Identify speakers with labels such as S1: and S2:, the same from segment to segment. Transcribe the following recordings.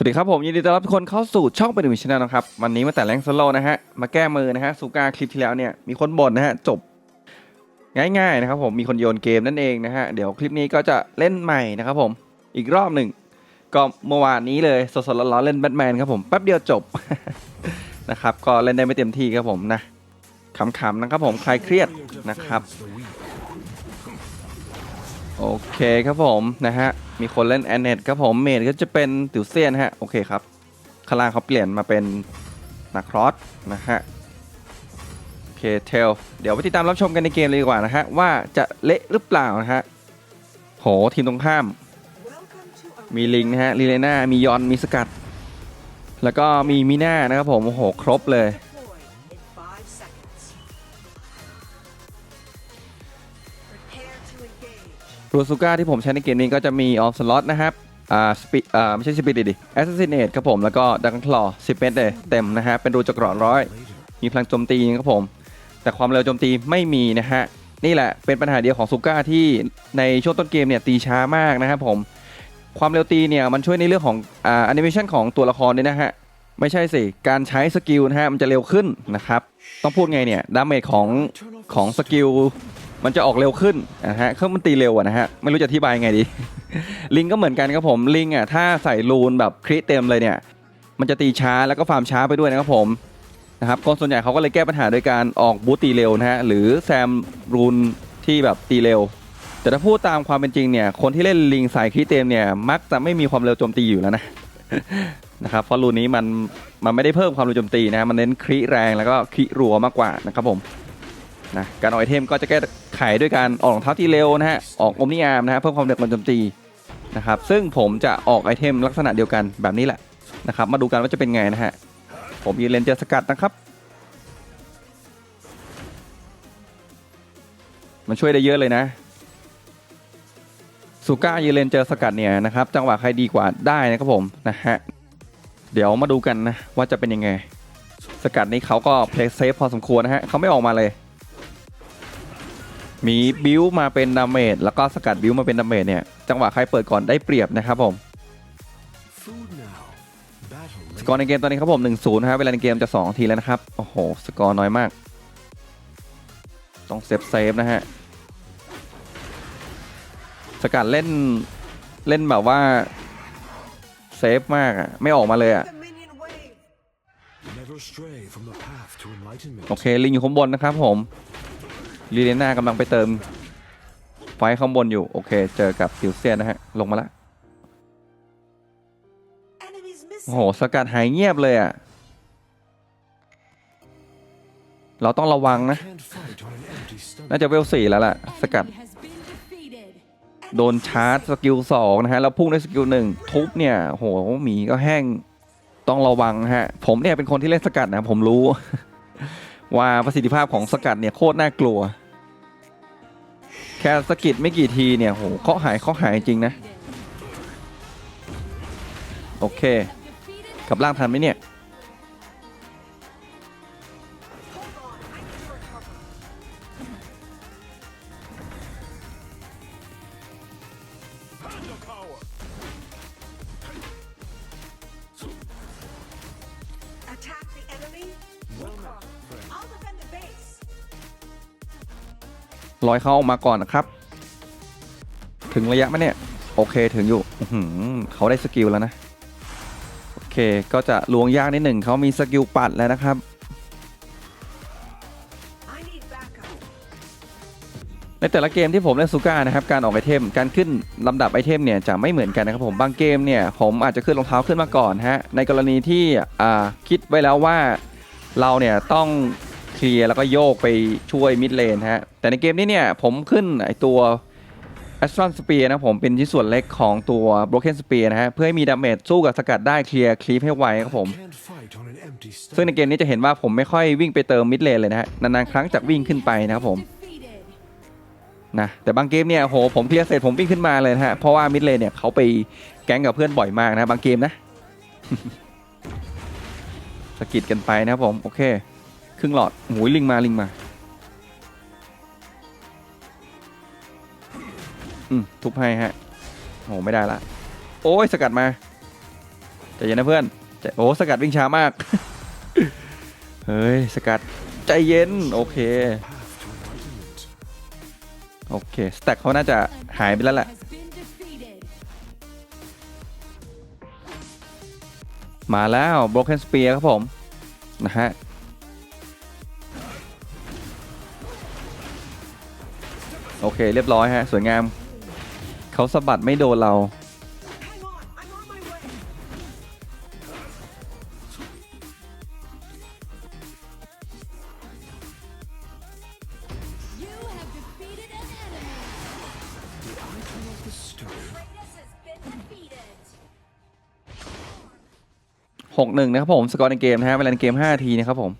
S1: สวัสดีครับผม ยินดีต้อนรับทุกคนเข้าสู่ช่องเป็นวิชแนลนะครับ วันนี้มาแต่แรงโซโลนะฮะ มาแก้มือนะฮะซูกาคลิปที่แล้วเนี่ย มีคนบ่นนะฮะ จบ ง่ายๆนะครับผมมีคนโยนเกมนั่นเองนะฮะ เดี๋ยวคลิปนี้ก็จะเล่นใหม่นะครับผมอีกรอบหนึ่ง ก็เมื่อวานนี้เลยสดๆร้อนๆเล่นแบทแมนครับผมแป๊บเดียวจบ นะครับ ก็เล่นได้ไม่เต็มที่ครับผมนะขำๆนะครับผมคลายเครียดนะครับ โอเคครับผมนะฮะ มีคนเล่นแอนเนตครับผมเมดก็จะเป็นติวเซียนฮะ โอเคครับข้างล่างเขาเปลี่ยนมาเป็นนาครอสนะฮะโอเคเทลเดี๋ยวไปติดตามรับชมกันในเกมเลยดีกว่านะฮะ ว่าจะเละหรือเปล่านะฮะ โหทีมตรงข้าม มีลิงนะฮะลีเลน่ามียอนมีสกัด แล้วก็มีมีน่านะครับผมโอ้โหครบเลย รูซูก้าที่ผมใช้ในเกมนี้ก็จะมีออฟสล็อตนะครับอ่าสปีอ่าไม่ใช่สปีดดิแอสซัสซิเนตครับผมแล้วก็ดังคลอสิบเมตรเลยเต็มนะฮะเป็นรูจักรอร้อยมีพลังโจมตีครับผม แต่ความเร็วโจมตีไม่มีนะฮะนี่แหละเป็นปัญหาเดียวของซูก้าที่ในช่วงต้นเกมเนี่ยตีช้ามากนะครับผมความเร็วตีเนี่ยมันช่วยในเรื่องของอ่าแอนิเมชันของตัวละครด้วยนะฮะไม่ใช่สิ การใช้สกิลนะฮะมันจะเร็วขึ้นนะครับ ต้องพูดไงเนี่ย ดาเมจของของสกิล มันจะออกเร็วขึ้นนะฮะเครื่องมันตีเร็วอะนะฮะไม่รู้จะอธิบายไงดี ลิงก็เหมือนกันครับผมลิงอะถ้าใส่รูนแบบคริเต็มเลยเนี่ย มันจะตีช้าแล้วก็ฟาร์มช้าไปด้วยนะครับผมนะครับคนส่วนใหญ่เขาก็เลยแก้ปัญหาโดยการออกบูตตีเร็วนะฮะหรือแซมรูนที่แบบตีเร็ว แต่ถ้าพูดตามความเป็นจริงเนี่ยคนที่เล่นลิงใส่คริเต็มเนี่ยมักจะไม่มีความเร็วโจมตีอยู่แล้วนะนะครับเพราะรูนนี้มันมันไม่ได้เพิ่มความเร็วโจมตีนะมันเน้นคริแรงแล้วก็คริรัวมากกว่านะครับผม นะการออกไอเทมก็จะแก้ไขด้วยการออกรองเท้าที่เร็วนะฮะออกอมนิยามนะฮะเพิ่มความเร็วการโจมตีนะครับซึ่งผมจะออกไอเทมลักษณะเดียวกันแบบนี้แหละนะครับมาดูกันว่าจะเป็นไงนะฮะผมยืนเลนเจอร์สกัดนะครับ มันช่วยได้เยอะเลยนะซูก้ายืนเลนเจอร์สกัดเนี่ยนะครับจังหวะใครดีกว่าได้นะครับผมนะฮะเดี๋ยวมาดูกันนะว่าจะเป็นยังไง สกัดนี้เขาก็เพลย์เซฟพอสมควรนะฮะเขาไม่ออกมาเลย มีบิวมาเป็นดาเมจแล้วก็สกัดบิวมาเป็นดาเมจเนี่ยจังหวะใครเปิดก่อนได้เปรียบนะครับผมสกอร์ในเกมตอนนี้ครับผม1-0นะครับเวลาในเกมจะ 2 ทีแล้วนะครับโอ้โหสกอร์น้อยมาก ต้องเซฟเซฟนะฮะสกัดเล่นเล่นแบบว่าเซฟมากอะไม่ออกมาเลยอะโอเคลิงอยู่ข้างบนนะครับผม ลีเลน่ากำลังไปเติม ไฟข้างบนอยู่ โอเค เจอกับฟิวเซียนนะฮะ ลงมาละโอ้โห สกัดหายเงียบเลยอะ เราต้องระวังนะ น่าจะเวลสี่แล้วล่ะ สกัด โดนชาร์จสกิลสองนะฮะ แล้วพุ่งด้วยสกิลหนึ่งทุบเนี่ยโหหมีก็แห้งต้องระวังฮะ ผมเนี่ยเป็นคนที่เล่นสกัดนะ ผมรู้ว่าประสิทธิภาพของสกัดเนี่ยโคตรน่ากลัว แค่สกิดไม่กี่ทีเนี่ยโหเคาะหายเคาะหายจริงนะ โอเค กับล่างทันไหมเนี่ย ลอยเขาออกมาก่อนนะครับ ถึงระยะไหมเนี่ย โอเคถึงอยู่อืเขาได้สกิลแล้วนะ โอเคก็จะลวงยากนิดหนึ่งเขามีสกิลปัดแล้วนะครับในแต่ละเกมที่ผมเล่นซูก้านะครับการออกไอเทมการขึ้นลำดับไอเทมเนี่ยจะไม่เหมือนกันนะครับผมบางเกมเนี่ยผมอาจจะขึ้นรองเท้าขึ้นมาก่อนฮะในกรณีที่คิดไว้แล้วว่าเราเนี่ยต้อง เคลียร์แล้วก็โยกไปช่วยมิดเลนฮะ แต่ในเกมนี้เนี่ยผมขึ้นไอตัว a s t r o n Spear นะผมเป็นชิ้นส่วนเล็กของตัว Broken Spear นะฮะ เพื่อให้มีดาเมจสู้กับสกัดได้เคลียร์คลีปให้ไวครับผม ซึ่งในเกมนี้จะเห็นว่าผมไม่ค่อยวิ่งไปเติมมิดเลนเลยนะฮะ นานๆ ครั้งจะวิ่งขึ้นไปนะครับผมนะแต่บางเกมเนี่ยโหผมเคลียร์เสร็จผมวิ่งขึ้นมาเลยนะฮะ เพราะว่ามิดเลนเนี่ยเขาไปแก๊งกับเพื่อนบ่อยมากนะบางเกมนะสะกิดกันไปนะครับผม โอเค ครึ่งหลอดโอ้ยลิงมาลิงมาอืมทุบให้ฮะโหไม่ได้ละ โอ้ยสกัดมาใจเย็นนะเพื่อนโอ้สกัดวิ่งช้ามาก เฮ้ย สกัดใจเย็น โอเค โอเค สแต็กเขาน่าจะหายไปแล้วแหละมาแล้ว Broken Spear ครับผม นะฮะ โอเค เรียบร้อยฮะ สวยงาม เขาสะบัดไม่โดนเรา
S2: Hang on, I'm on my way.
S3: You have defeated an enemy. Greatness has been defeated.
S1: 6 1นะครับผม สกอร์ในเกมนะฮะเวลาในเกม5ทีนะครับผม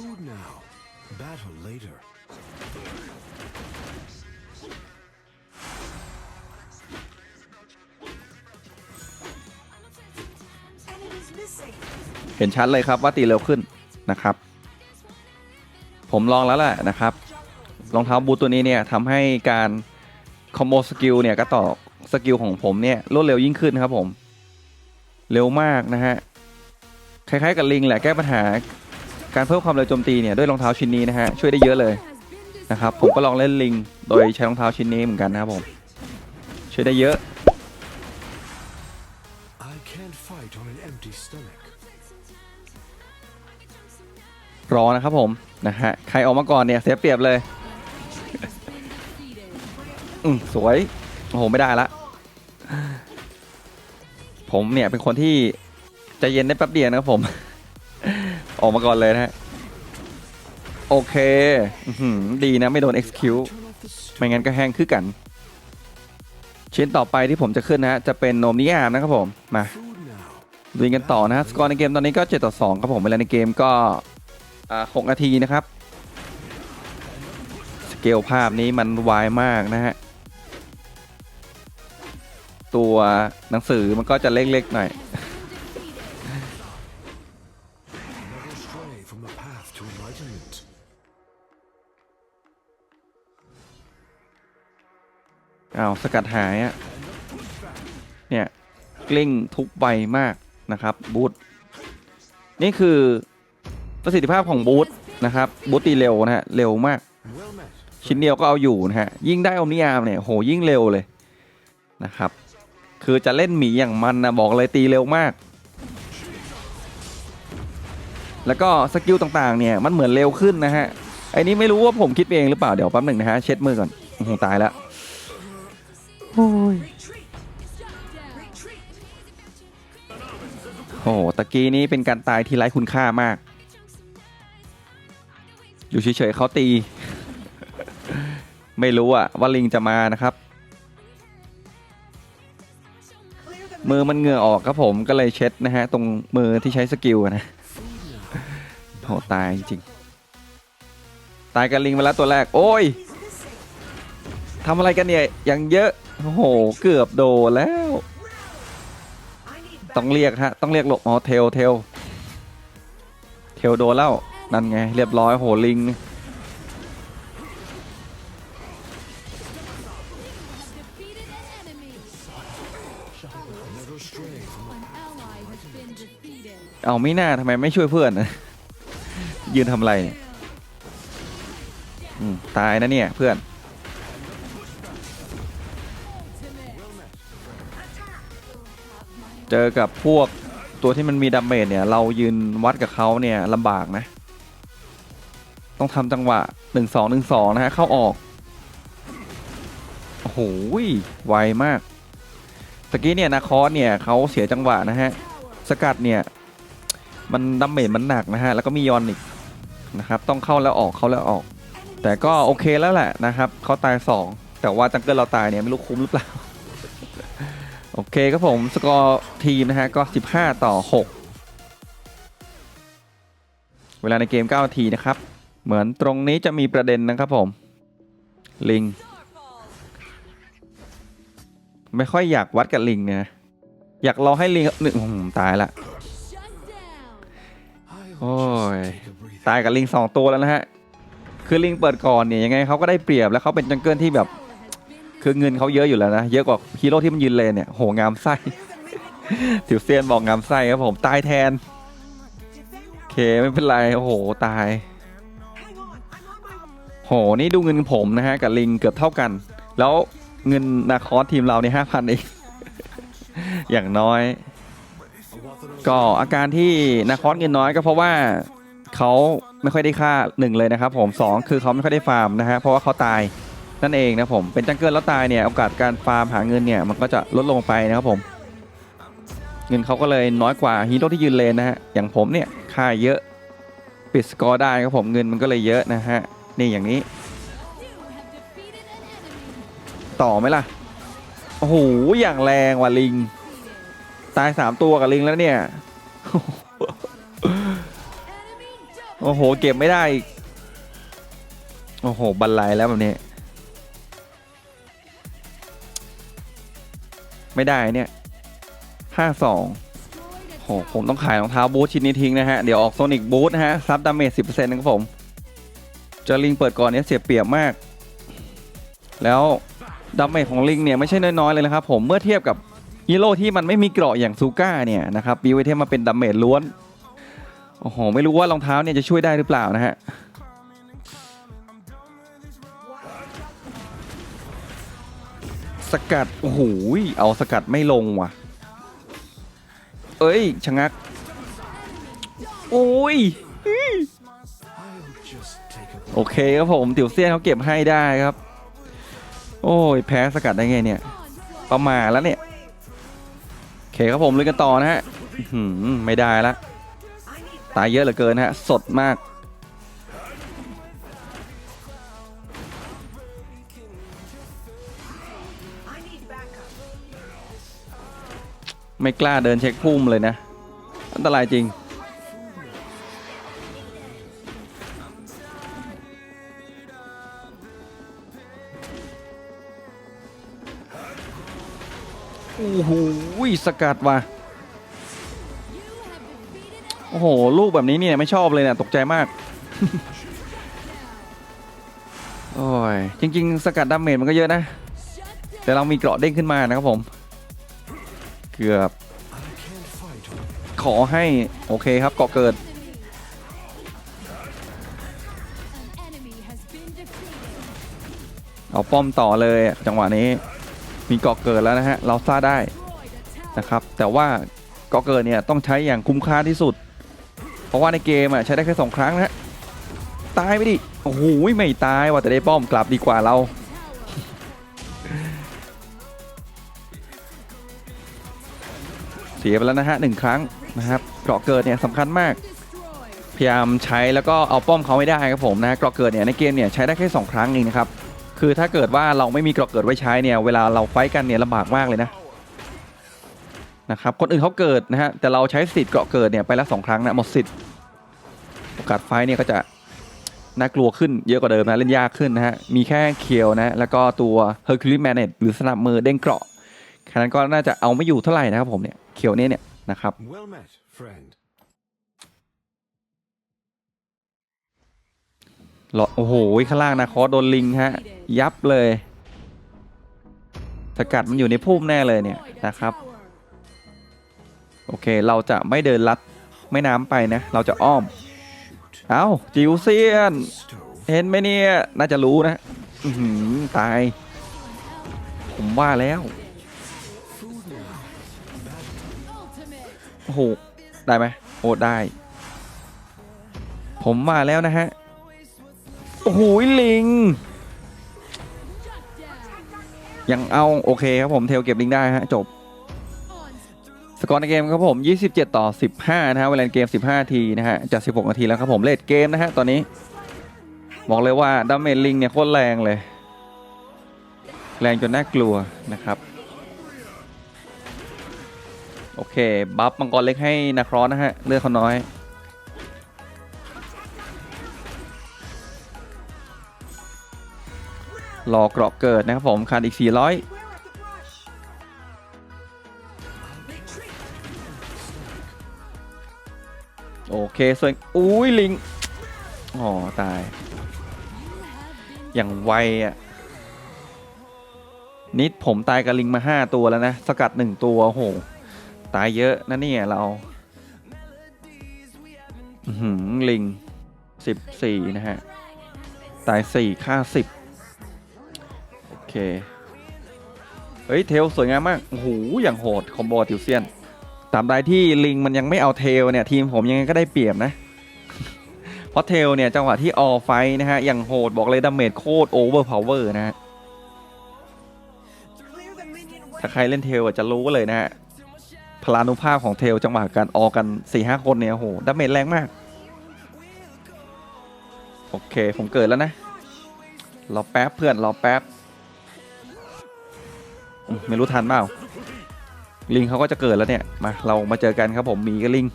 S4: Food now, battle later.
S2: Enemies missing.
S1: เห็นชัดเลยครับว่าตีเร็วขึ้นนะครับ ผมลองแล้วแหละนะครับรองเท้าบูทตัวนี้เนี่ยทำให้การคอมโบสกิลเนี่ยก็ต่อสกิลของผมเนี่ยรวดเร็วยิ่งขึ้นครับผม เร็วมากนะฮะคล้ายๆกับลิงแหละแก้ปัญหา การเพิ่มความเร็วโจมตีเนี่ยด้วยรองเท้าชิ้นนี้นะฮะช่วยได้เยอะเลย
S3: Has been
S1: นะครับผมก็ลองเล่นลิง โดยใช้รองเท้าชิ้นนี้เหมือนกันนะครับผมช่วยได้เยอะ
S4: I can't fight on an empty stomach.
S1: รอนะครับผมนะฮะใครออกมาก่อนเนี่ยเสียเปรียบเลย
S3: defeated.
S1: อืมสวยโอ้โหไม่ได้ละผมเนี่ยเป็นคนที่ใจเย็นได้แป๊บเดียวนะครับผม ออกมาก่อนเลยนะฮะ โอเคอดีนะไม่โดน execute ไม่งั้นก็แห้งคือกัน ชิ้นต่อไปที่ผมจะขึ้นนะฮะ จะเป็นโนมนิยามนะครับผม มาดูกันต่อนะฮะ สกอร์ในเกมตอนนี้ก็7ต่อ2ครับผม เวลาในเกมก็6นาทีนะครับ สเกลภาพนี้มันวายมากนะฮะ ตัวหนังสือมันก็จะเล็กๆหน่อย อ้าวสกัดหายอะเนี่ยกลิ้งทุกใบมากนะครับบูทนี่คือประสิทธิภาพของบูทนะครับบูทตีเร็วนะฮะเร็วมาก ชิ้นเดียวก็เอาอยู่นะฮะยิ่งได้อมนิยามเนี่ยโหยิ่งเร็วเลยนะครับ คือจะเล่นหมีอย่างมันนะบอกเลยตีเร็วมาก แล้วก็สกิลต่างๆเนี่ยมันเหมือนเร็วขึ้นนะฮะไอ้นี้ไม่รู้ว่าผมคิดเองหรือเปล่าเดี๋ยวแป๊บหนึ่งนะฮะเช็ดมือก่อนอื้อหือตายแล้ว โอ้ยโอ้โหตะกี้นี้เป็นการตายที่ไร้คุณค่ามาก อยู่เฉยๆเขาตี ไม่รู้อะว่าลิงจะมานะครับ มือมันเหงื่อออกครับผมก็เลยเช็ดนะฮะ ตรงมือที่ใช้สกิลนะโหตายจริงๆตายกับลิงมาแล้วตัวแรก โอ้ย ทำอะไรกันเนี่ยอย่างเยอะ โอ้โห เกือบโดนแล้ว ต้องเรียกฮะ ต้องเรียกหลบอ๋อเทลเทลเทลโดนแล้ว นั่นไง เรียบร้อยโหลิง เอาไม่น่าทำไมไม่ช่วยเพื่อน ยืนทำอะไรเนี่ยอืมตายนะเนี่ยเพื่อน เจอกับพวกตัวที่มันมีดาเมจเนี่ย เรายืนวัดกับเขาเนี่ยลำบากนะ ต้องทำจังหวะ 1 2 1 2 นะฮะ เข้าออก โอ้โหไวมากตะกี้เนี่ยนาคอสเนี่ยเขาเสียจังหวะนะฮะ สกัดเนี่ย มันดาเมจมันหนักนะฮะ แล้วก็มียอนอีกนะครับ ต้องเข้าแล้วออกเข้าแล้วออก แต่ก็โอเคแล้วแหละนะครับเขาตาย 2 แต่ว่าจังเกิลเราตายเนี่ยไม่รู้คุ้มหรือเปล่า อเคครับผมสกอร์ทีมนะฮะก็ 15 ต่อ 6 เวลาในเกม 9 นาทีนะครับ เหมือนตรงนี้จะมีประเด็นนะครับผม ลิง ไม่ค่อยอยากวัดกับลิงเนี่ยนะอยากรอให้ลิงหนึ่งตายละ
S3: Shut down.
S4: I
S1: Oi.
S4: hope you take a breather.
S1: ตายกับลิงสองตัวแล้วนะฮะ คือลิงเปิดก่อนเนี่ยยังไงเขาก็ได้เปรียบแล้วเขาเป็นจังเกิลที่แบบ คือเงินเขาเยอะอยู่แล้วนะ เยอะกว่าฮีโร่ที่มันยืนเลนเนี่ยโหงามไส้ถิวเซียนบอกงามไส้ครับผมตายแทน โอเคไม่เป็นไร โอ้โห ตาย โห นี่ดูเงินผมนะฮะ กับลิงเกือบเท่ากัน แล้วเงินนาคอสทีมเราเนี่ยห้าพันเองอย่างน้อย ก็อาการที่นาคอสเงินน้อยก็เพราะว่าเขาไม่ค่อยได้ค่าหนึ่งเลยนะครับผมสองคือเขาไม่ค่อยได้ฟาร์มนะฮะเพราะว่าเขาตาย นั่นเองนะผมเป็นจังเกิลแล้วตายเนี่ยโอกาสการฟาร์มหาเงินเนี่ยมันก็จะลดลงไปนะครับผม เงินเขาก็เลยน้อยกว่าฮีโร่ที่ยืนเลนนะฮะอย่างผมเนี่ยค่าเยอะปิดสกอร์ได้ครับผมเงินมันก็เลยเยอะนะฮะนี่อย่างนี้ ต่อไหมล่ะโอ้โหอย่างแรงว่ะลิง ตายสามตัวกับลิงแล้วเนี่ยโอ้โหเก็บไม่ได้อีกโอ้โหบันไลแล้วแบบนี้ ไม่ได้เนี่ยห้าสองโหผมต้องขายรองเท้าบูทชิ้นนี้ทิ้งนะฮะ เดี๋ยวออกโซนิกบูทนะฮะ ซับดาเมจสิบเปอร์เซ็นต์นะครับผมเจอลิงเปิดก่อนเนี่ยเสียเปรียบมาก แล้วดาเมจของลิงเนี่ยไม่ใช่น้อยๆเลยนะครับผมเมื่อเทียบกับฮีโร่ที่มันไม่มีเกราะอย่างซูก้าเนี่ยนะครับบีไวเทมมาเป็นดาเมจล้วน โอ้โห ไม่รู้ว่ารองเท้าเนี่ยจะช่วยได้หรือเปล่านะฮะ สกัด โอ้โหเอาสกัดไม่ลงว่ะ เอ้ยชะงัก โอ้ย โอเคครับผม ติ๋วเซียนเขาเก็บให้ได้ครับ โอ้ย แพ้สกัดได้ไงเนี่ย ประมาแล้วเนี่ย โอเคครับผมเลยกันต่อนะฮะไม่ได้ละ ตายเยอะเหลือเกินฮะ สดมาก ไม่กล้าเดินเช็คพุ่มเลยนะ อันตรายจริง โอ้โหสกัดว่ะโอ้โห ลูกแบบนี้เนี่ยไม่ชอบเลยเนี่ยตกใจมาก โอ้ย จริง ๆ สกัดดาเมจมันก็เยอะนะ แต่เรามีเกราะเด้งขึ้นมานะครับผม กือบ ขอให้ โอเคครับเกาะเกิด เอาป้อมต่อเลยจังหวะนี้ มีเกาะเกิดแล้วนะฮะ เราซ่าได้นะครับ แต่ว่าเกาะเกิดเนี่ยต้องใช้อย่างคุ้มค่าที่สุด เพราะว่าในเกมอะใช้ได้แค่สองครั้งนะฮะ ตายไปดิ โอ้โหไม่ตายว่าแต่ได้ป้อมกลับดีกว่าเรา เสียไปแล้วนะฮะหนึ่งครั้งนะครับเกราะเกิดเนี่ยสำคัญมาก พยายามใช้แล้วก็เอาป้อมเขาไม่ได้ครับผมนะเกราะเกิดเนี่ยในเกมเนี่ยใช้ได้แค่สองครั้งเองนะครับคือถ้าเกิดว่าเราไม่มีเกราะเกิดไว้ใช้เนี่ยเวลาเราไฟท์กันเนี่ยลำบากมากเลยนะนะครับคนอื่นเขาเกิดนะฮะแต่เราใช้สิทธิ์เกราะเกิดเนี่ยไปแล้วสองครั้งนะหมดสิทธิ์โอกาสไฟท์เนี่ยก็จะน่ากลัวขึ้นเยอะกว่าเดิมนะเล่นยากขึ้นนะฮะมีแค่เคียวนะแล้วก็ตัว Hercules Manet หรือสนับมือเด้งเกราะแค่นั้นก็น่าจะเอาไม่อยู่เท่าไหร่นะครับผมเนี่ย เคียวเนี่ยเนี่ยนะครับ
S4: Well met, friend.
S1: หลอดโอ้โหข้างล่างนะคอสโดนลิงฮะ ยับเลย สกัดมันอยู่ในพุ่มแน่เลยเนี่ย
S3: Destroyed a
S1: นะครับ
S3: tower.
S1: โอเคเราจะไม่เดินลัดแม่น้ำไปนะ เราจะอ้อม เอ้า จิวเซียน
S4: Stove.
S1: เห็นไหมเนี่ย น่าจะรู้นะ อือหือตาย ผมว่าแล้ว โอ้โห ได้ไหมโอ้ได้ ผมมาแล้วนะฮะ โอ้โหลิง ยังเอา โอเคครับผมเทลเก็บลิงได้ฮะ จบ สกอร์ในเกมครับผม 27 ต่อ 15 นะฮะ เวลาเกม 15 ทีนะฮะ จาก 16 นาทีแล้วครับผมเลดเกมนะฮะ ตอนนี้ บอกเลยว่าดาเมจลิงเนี่ยโคตรแรงเลย แรงจนน่ากลัวนะครับ โอเค บัฟมังกรเล็กให้นาครอสนะฮะ เลือดเขาน้อยรอเกราะเกิดนะครับผมขาดอีก 400โอเคส่วนอุ้ยลิงอ๋อตาย อย่างไวอะ นิดผมตายกับลิงมาห้าตัวแล้วนะ สกัดหนึ่งตัวโอ้โห ตายเยอะนะเนี่ยเราหือลิงสิบสี่นะฮะ ตายสี่ค่าสิบโอเค เฮ้ย เทลสวยงามมาก โอ้โห อย่างโหด คอมโบติวเซียน ตามใดที่ลิงมันยังไม่เอาเทลเนี่ย ทีมผมยังไงก็ได้เปรียบนะ เพราะเทลเนี่ย จังหวะที่ออไฟนะฮะ อย่างโหดบอกเลยดาเมจโคตรโอเวอร์พาวเวอร์นะฮะถ้าใครเล่นเทลจะรู้เลยนะฮะ พลานุภาพของเทลจังหวะการออกกัน4ี่ห้าคนเนี่ยโหดาเมจแรงมาก โอเค ผมเกิดแล้วนะ รอแป๊บเพื่อน รอแป๊บ ไม่รู้ทันเปล่า ลิงเขาก็จะเกิดแล้วเนี่ย มาเรามาเจอกันครับผมมีกับลิง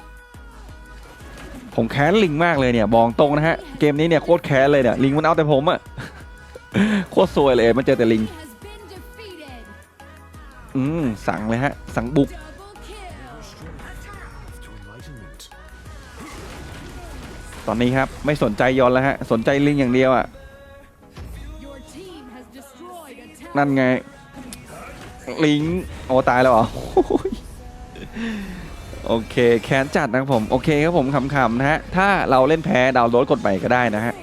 S1: ผมแค้นลิงมากเลยเนี่ยบอกตรงนะฮะ เกมนี้เนี่ยโคตรแค้นเลยเนี่ยลิงมันเอาแต่ผมอะโคตรซวยเลยมันเจอแต่ลิง อืมสั่งเลยฮะ สั่งบุก ตอนนี้ครับ ไม่สนใจยอนแล้วฮะ สนใจลิงอย่างเดียวอะ
S3: Your team has destroyed a tower.
S1: นั่นไง ลิงโอ้ตายแล้วเหรอโอ้ยโอเคแค้นจัดนะครับผม โอเคครับผมขำๆนะฮะ ถ้าเราเล่นแพ้ดาวน์โหลดกดใหม่ก็ได้นะฮะ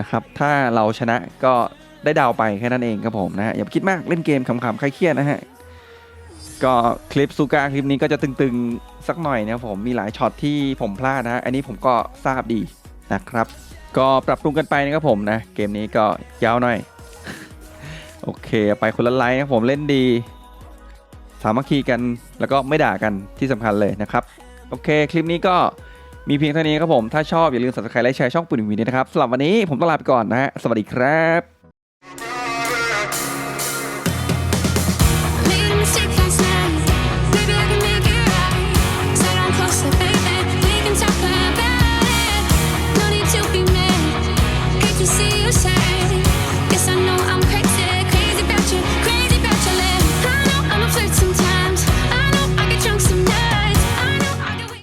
S1: นะครับ ถ้าเราชนะก็ได้ดาวไปแค่นั้นเองครับผมนะฮะ อย่าไปคิดมากเล่นเกมขำๆใครเครียดนะฮะ ก็คลิปซูการคลิปนี้ก็จะตึงๆสักหน่อยนะครับผมมีหลายช็อตที่ผมพลาดนะ อันนี้ผมก็ทราบดีนะครับ ก็ปรับปรุงกันไปนะครับผมนะ เกมนี้ก็ยาวหน่อย โอเค ไปคนละไลน์นะครับผมเล่นดี สามัคคีกันแล้วก็ไม่ด่ากันที่สำคัญเลยนะครับ โอเค คลิปนี้ก็มีเพียงเท่านี้ครับผม ถ้าชอบอย่าลืม subscribe และแชร์ช่องปุ่นวินนะครับสำหรับวันนี้ผมต้องลาไปก่อนนะฮะสวัสดีครับ